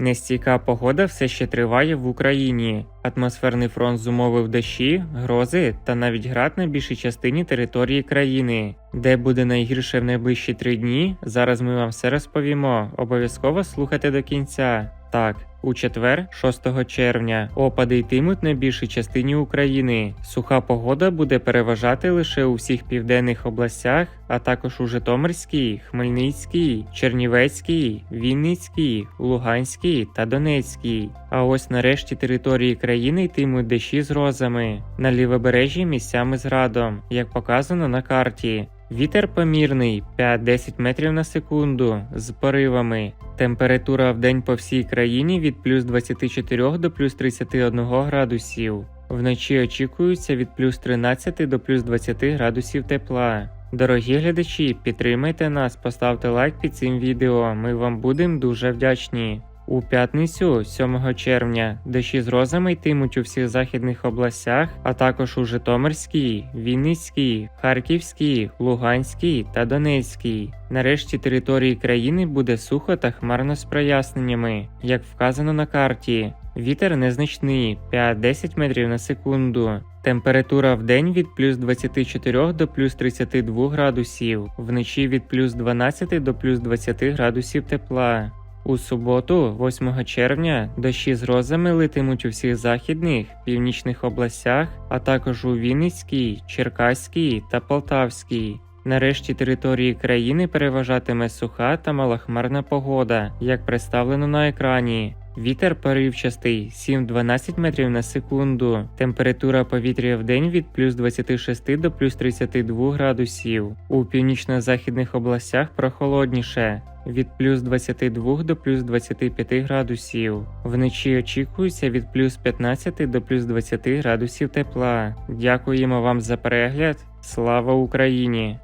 Нестійка погода все ще триває в Україні. Атмосферний фронт зумовив дощі, грози та навіть град на більшій частині території країни. Де буде найгірше в найближчі три дні, зараз ми вам все розповімо. Обов'язково слухайте до кінця. Так, у четвер, 6 червня, опади йтимуть на більшій частині України. Суха погода буде переважати лише у всіх південних областях, а також у Житомирській, Хмельницькій, Чернівецькій, Вінницькій, Луганській та Донецькій. А ось нарешті території країни йтимуть дощі з розами, на лівобережжі місцями з градом, як показано на карті. Вітер помірний 5-10 метрів на секунду з поривами. Температура в день по всій країні від плюс 24 до плюс 31 градусів. Вночі очікується від плюс 13 до плюс 20 градусів тепла. Дорогі глядачі, підтримайте нас, поставте лайк під цим відео. Ми вам будемо дуже вдячні. У п'ятницю, 7 червня, дощі з розами йтимуть у всіх західних областях, а також у Житомирській, Вінницькій, Харківській, Луганській та Донецькій. Нарешті території країни буде сухо та хмарно з проясненнями, як вказано на карті. Вітер незначний 5-10 метрів на секунду. Температура в день від плюс 24 до плюс 32 градусів, вночі від плюс 12 до плюс 20 градусів тепла. У суботу, 8 червня, дощі з грозами литимуть у всіх західних, північних областях, а також у Вінницькій, Черкаській та Полтавській. Нарешті території країни переважатиме суха та малохмарна погода, як представлено на екрані. Вітер поривчастий 7-12 метрів на секунду. Температура повітря в день від плюс 26 до плюс 32 градусів. У північно-західних областях прохолодніше від плюс 22 до плюс 25 градусів. Вночі очікується від плюс 15 до плюс 20 градусів тепла. Дякуємо вам за перегляд. Слава Україні!